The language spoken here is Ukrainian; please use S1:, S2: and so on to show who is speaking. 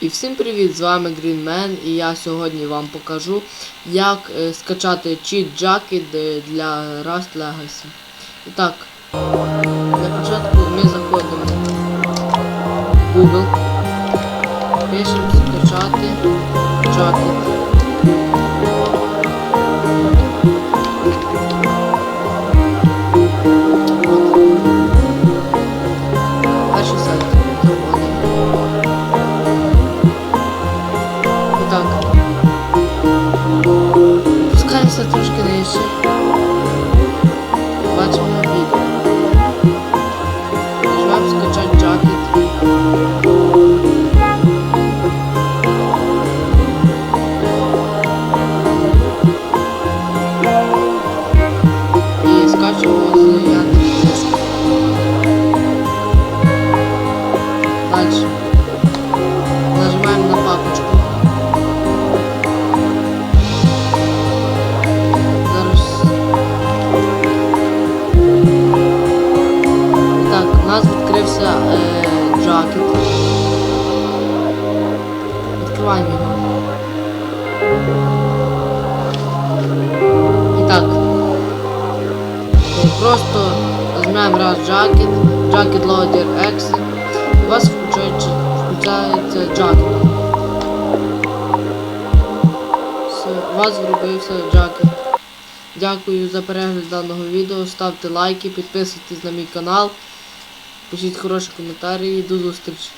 S1: І всім привіт! З вами Greenman і я сьогодні вам покажу, як е, скачати чіт Jacket е, для Rust Legacy. І так, для початку ми заходимо в Google, пишемо скачати Jacket. Так. Спускаємося трошки нижче. Бачимо відео. Нажмемо скачати джакет. І скачуємо з Яндекс.Диска. Дальше. У нас відкрився е, джакет. Відкриваємо його. І так. Просто нажимаємо раз джакет, джакет loader exit. У вас включається джакет. Все, у вас зробився джакет. Дякую за перегляд даного відео. Ставте лайки, підписуйтесь на мій канал. Пишіть хороші коментарі і до зустрічі.